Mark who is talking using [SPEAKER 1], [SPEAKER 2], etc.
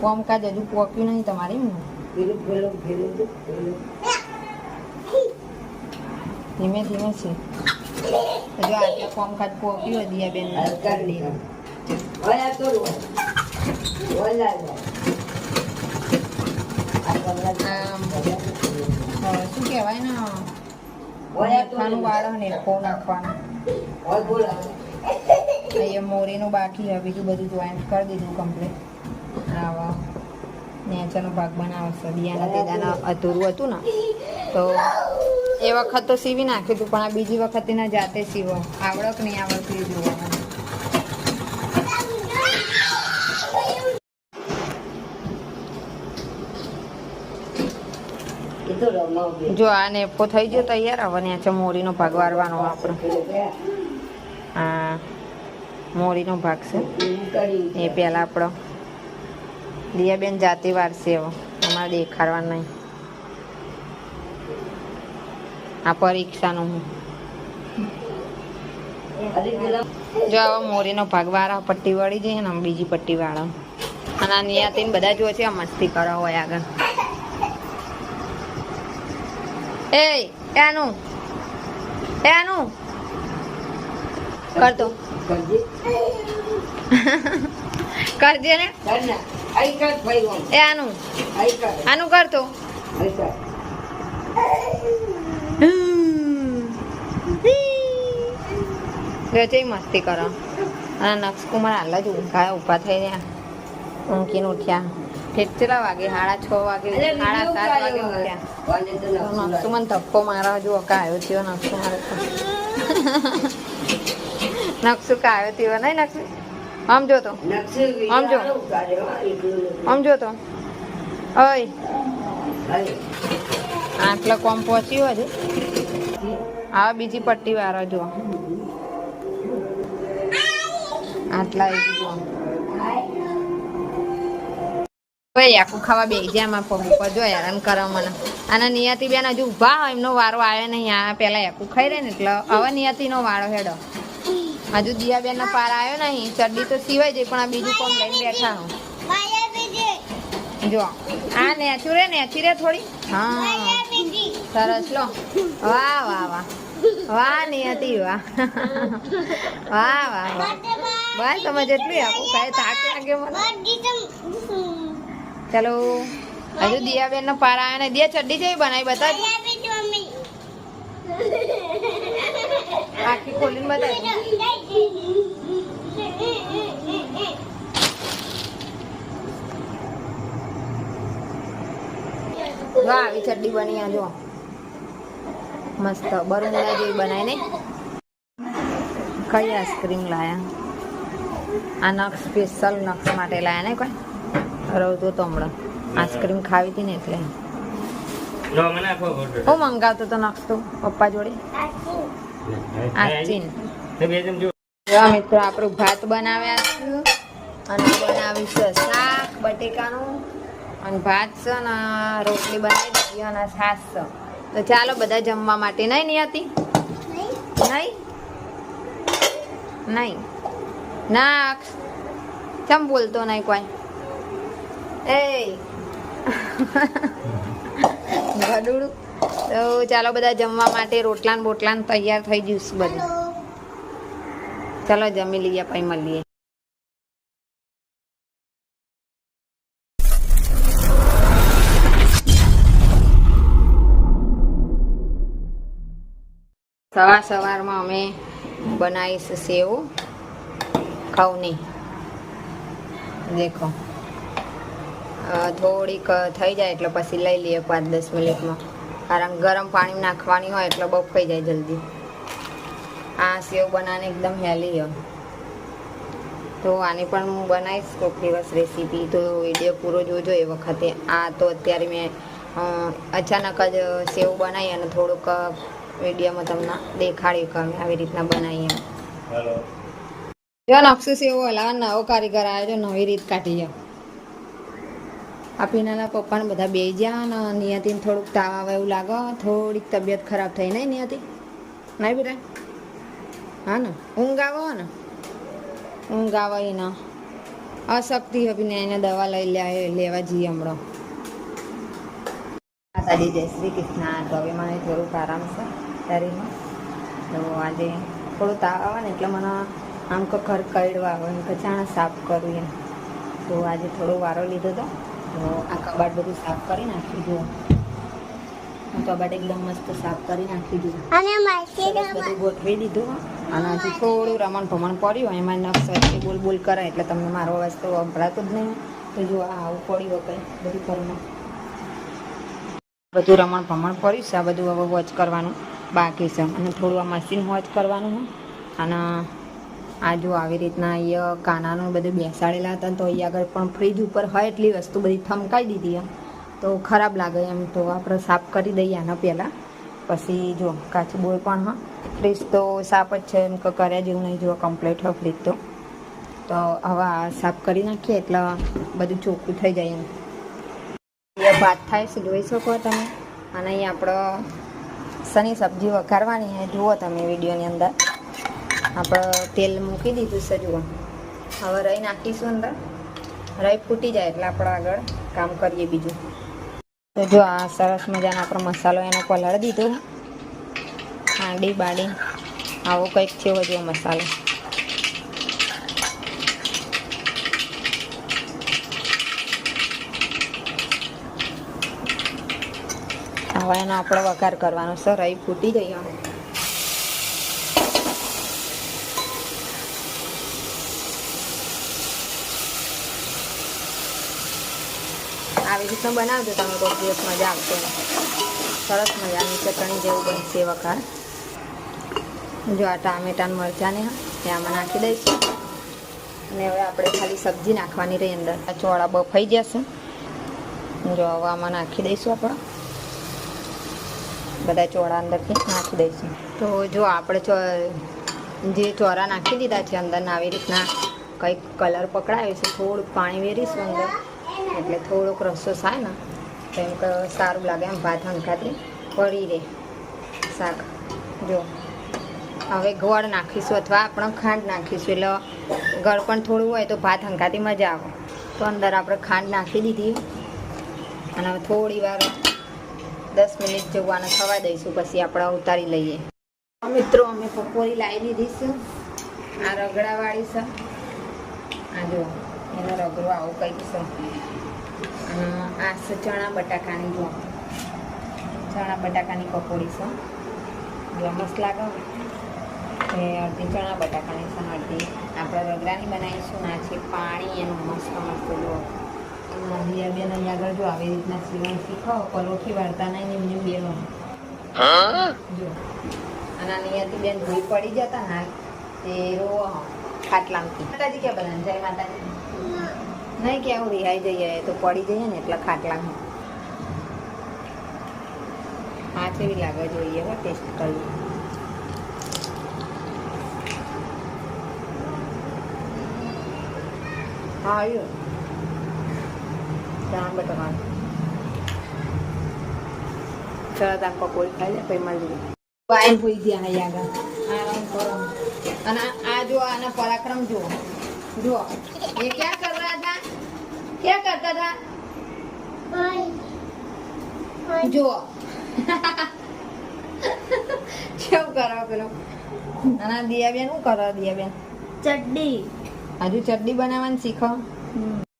[SPEAKER 1] કોમકાજ હજુ પોક્યું નહીં તમારે ધીમે ધીમે છે. હજુ આજે કોમકાજ પોક્યું
[SPEAKER 2] હજી કમલા
[SPEAKER 1] શું કહેવાય ને?
[SPEAKER 2] તો
[SPEAKER 1] વાળો નેફો નાખવાનો.
[SPEAKER 2] નાખવાનું
[SPEAKER 1] અહીંયા મોરીનું બાકી હવે બીજું બધું જોઈન્ટ કરી દીધું કમ્પ્લીટ નેચાનો ભાગ બનાવો છે દિયાના તેદાના અધૂરું હતું ને. તો એ વખત તો સીવી નાખ્યું હતું, પણ આ બીજી વખત એના જાતે સીવો. આવડક નહીં આવડતી જોવાનું. જો આ નેપો થઈ ગયો, તૈયાર હવે નેચે મોરીનો ભાગ વારવાનો આપણો. હા, મોરીનો ભાગ છે. એ પહેલાં આપણો. દિયાબેન જાતે વારસે અમારે દેખાડવા નહીં. આ પરીક્ષાનું જો આવા મોરીનો ભાગ વાળા પટ્ટી વળી જઈએ ને બીજી પટ્ટી વાળા. અને આ નિયાતીને બધા જો છે મસ્તી કરો હોય આગળ. એ એનું એનું કરતો.
[SPEAKER 2] કરજે.
[SPEAKER 1] કરજે ને. એ આનું. આનું કરતો
[SPEAKER 2] કર
[SPEAKER 1] જઈ મસ્તી કરો. અને નક્ષકુમાર હાલ જ ઊંઘા ઊભા થઈ રહ્યા ઊંઘીને ઉઠ્યા. કેટલા વાગે? સાડા છ વાગે સાડા સાત વાગે ઉઠ્યા.
[SPEAKER 2] તો
[SPEAKER 1] ધક્કો મારા જો કાયો થયો નક્ષુ મારે તો નક્ષુ કાયો થયો નહીં નક્ષુ આમ જો તો. આમ જો. આમ જો તો. ઓય આટલો કોમ પહોંચ્યો હજુ આ બીજી પટ્ટી વાળો જો આટલા ભાઈ, આખું ખાવા બે જ્યાં પગ ઉપર. જો હેરાન કરો મને. અને નિયતિ બેન હજુ ઊભા હોય, એમનો વારો આવે નહીં. આ પેલા એકું ખાઈ રહે ને એટલે હવે નિયતિનો વારો હેડો. હજુ દિયાબેન નો પાર આવ્યો નહીં ચડ્ડી તો સિવાય જાય પણ આ બીજું કોમ લઈને બેઠા હું જો, આ નેચું રે, નેચી રે થોડી. હા, સરસ, લો. વાહ વાહ વાહ. વાહ, નિયતિ, વાહ. વાહ વાહ વાહ. બસ તમે જેટલું આપું, કઈ થાક લાગે મને. ચલો, હજુ દિયાબેન નો પાર આવ્યો ને દિયા, ચડ્ડી જેવી બનાવી બતાવ. આખી ખોલીને બતાવી જો આવી ચડ્ડી બની આ જો. મસ્ત બરમુડા જેવી બનાવી નહીં કઈ આઈસ્ક્રીમ લાયા? આ નખ સ્પેશિયલ નખ માટે લાયા ને કોઈ? રહું તો હમણાં. આઈસ્ક્રીમ ખાવી હતી ને એટલે. હું મંગાવતો તો નખ તો પપ્પા જોડે. આસ્તીન
[SPEAKER 3] તો બે જણ જો
[SPEAKER 1] જો મિત્રો આપણું ભાત બનાવ્યા છે. અને બનાવ્યું છે શાક બટેકાનું. અને ભાત છે ને રોટલી બનાવી દીધી અને છાશ છે. તો ચાલો બધા જમવા માટે. નહીં નિયતિ? નહીં? નહીં. ના કેમ બોલતો નહીં કોઈ? એ. ગડુડું. તો ચાલો બધા જમવા માટે રોટલા બોટલાન બોટલા તૈયાર થઈ ગયું છે બધું ચાલો જમી લઈએ પછી મળીએ. સવાર સવારમાં અમે બનાવીશ સેવ. ખવની દેખો. થોડીક થઈ જાય એટલે પછી લઈ લઈએ પાંચ દસ મિનિટમાં. કારણ ગરમ પાણી નાખવાની હોય એટલે બફાઈ જાય જલ્દી. આ સેવ બનાવીને એકદમ હેલી હોય. તો આની પણ હું બનાવીશ કોઈક દિવસ રેસીપી. તો વીડિયો પૂરો જોજો એ વખતે. આ તો અત્યારે મેં અચાનક જ સેવ બનાવી અને થોડુંક વિડીયોમાં તમને દેખાડ્યું કે અમે આવી રીતના બનાવીએ જો નકશો સેવો હલાવા નવો કારીગર આવ્યો નવી રીત કાઢી જાઓ આ પીનાના પપ્પાને બધા બે ગયા ને નિયતિને થોડુંક તાવ આવે એવું લાગે. થોડીક તબિયત ખરાબ થઈ નહીં નિયતિ? નહીં બેટા હા ને? ઊંઘ આવો ને. ઊંઘ આવે એને અશક્તિ અભિને એને દવા લઈ લે, લેવા જઈએ હમણાં. માતાજી, જય શ્રી કૃષ્ણ. તો હવે મને થોડુંક આરામ છે શરીરમાં તો આજે થોડું તાવ આવે ને એટલે મને આમ કે ઘર કરડવા આવે. એમ કે ચાણા સાફ કરું એમ. તો આજે થોડો વારો લીધો હતો તો આ કબાટ બધું સાફ કરી નાખી દો હું કબાટ એકદમ મસ્ત સાફ કરી નાખી
[SPEAKER 4] અને
[SPEAKER 1] બધું ગોઠવી દીધું અને હજી થોડું રમણ ભમણ પડ્યું એમાં નક્ષ વચ્ચે બોલ બોલ કરે એટલે તમને મારો અવાજ તો સંભળાતો જ નહીં. તો જો આ આવું પડ્યું કંઈ બધું ઘરમાં બધું રમણ ભમણ પડ્યું છે આ બધું હવે વોચ કરવાનું બાકી છે. અને થોડું આ મશીન વોચ કરવાનું અને આ જો આવી રીતના અહીંયા કાનાનું બધું બેસાડેલા હતા તો અહીંયા આગળ પણ ફ્રીજ ઉપર હોય એટલી વસ્તુ બધી થમકાઈ દીધી એમ. તો ખરાબ લાગે એમ તો આપણે સાફ કરી દઈએ આના પહેલાં. પછી જો કાચું બોલ પણ હા. ફ્રીજ તો સાફ જ છે એમ કે કર્યા જેવું નહીં, જો કમ્પ્લીટ હોય ફ્રીજ તો. તો હવે આ સાફ કરી નાખીએ એટલે બધું ચોખ્ખું થઈ જાય એમ. ભાત થાય છે, જોઈ શકો તમે. અને અહીંયા આપણે શની સબ્જી વઘારવાની છે, જુઓ તમે વિડીયોની અંદર. આપણે તેલ મૂકી દીધું છે જુઓ હવે રહી નાખીશું અંદર. રહી ફૂટી જાય એટલે આપણે આગળ કામ કરીએ બીજું. તો જો આ સરસ મજાનો આપણો મસાલો એનો પલાળી દીધો. હાંડી બાડી. આવો કંઈક છે જો મસાલો. હવે એનો આપણે વઘાર કરવાનો છે. રહી ફૂટી ગઈ આવી રીતનું બનાવજો તમે કોઈક દિવસ મજા આવશે. સરસ મજાની ચટણી જેવું બનશે વઘાર જો આ ટામેટાને મરચાંને આમાં નાખી દઈશું. અને હવે આપણે ખાલી સબ્જી નાખવાની રહી અંદર. આ ચોળા બફાઈ જશે. જો હવે આમાં નાખી દઈશું આપણે. બધા ચોળા અંદરથી નાખી દઈશું. તો જો આપણે જે ચોરા નાખી દીધા છે અંદર આવી રીતના કંઈક કલર પકડાયો છે, થોડુંક પાણી વેરીશું અંદર. એટલે થોડોક રસો થાય ને તો એમ કે સારું લાગે એમ ભાત હંકાથી. પડી રહે શાક. જો, હવે ગોળ નાખીશું અથવા આપણે ખાંડ નાખીશું. એટલે ગળ પણ થોડું હોય તો ભાત હંકાતી મજા આવે. તો અંદર આપણે ખાંડ નાખી દીધી. અને હવે થોડી વાર દસ મિનિટ જેવું આને થવા દઈશું, પછી આપણે ઉતારી લઈએ. મિત્રો, અમે પકોડી લાવી દીધી છે. આ રગડાવાળી છે. આ જો. એનો રગડો આવું કંઈક છે. આ ચણા બટાકાની જો. ચણા બટાકાની પકોડી છે. જો મસ્ત લાગે. એ અડધી ચણા બટાકાની છે અડધી. આપણે રગડાની બનાવીશું ના છે પાણી એનું મસ્ત મસ્ત જો. દિયા બેન અહીંયા આગળ જો આવી રીતના સીવણ શીખો પલોઠી વાળતા નહીં એમને બેનો. જો. અને અહીંયાથી બેન ભૂઈ પડી જતા ને તે રો ખાટલામાંથી. માતાજી ક્યાં બનાવે? જય માતાજી. નહીં કે આવું રિહાઈ જઈએ તો પડી જઈએ ને એટલે ખાટલામાં. હાથ એવી લાગે જોઈએ, હો ટેસ્ટ કરી હા આવ્યું ચણા બટાકા તરત આ પકોડી ખાઈ લે, પછી મળી જાય ગયા આગળ. અને આ જો આના પરાક્રમ જુઓ. જુઓ. એ ક્યાં કર રહા હતા? ક્યાં કરતા હતા? જુઓ. કેવું કરો પેલો? અને દિયા દિયાબેન શું કરો દિયાબેન?
[SPEAKER 4] ચડ્ડી.
[SPEAKER 1] હજુ ચડ્ડી બનાવવાની શીખો?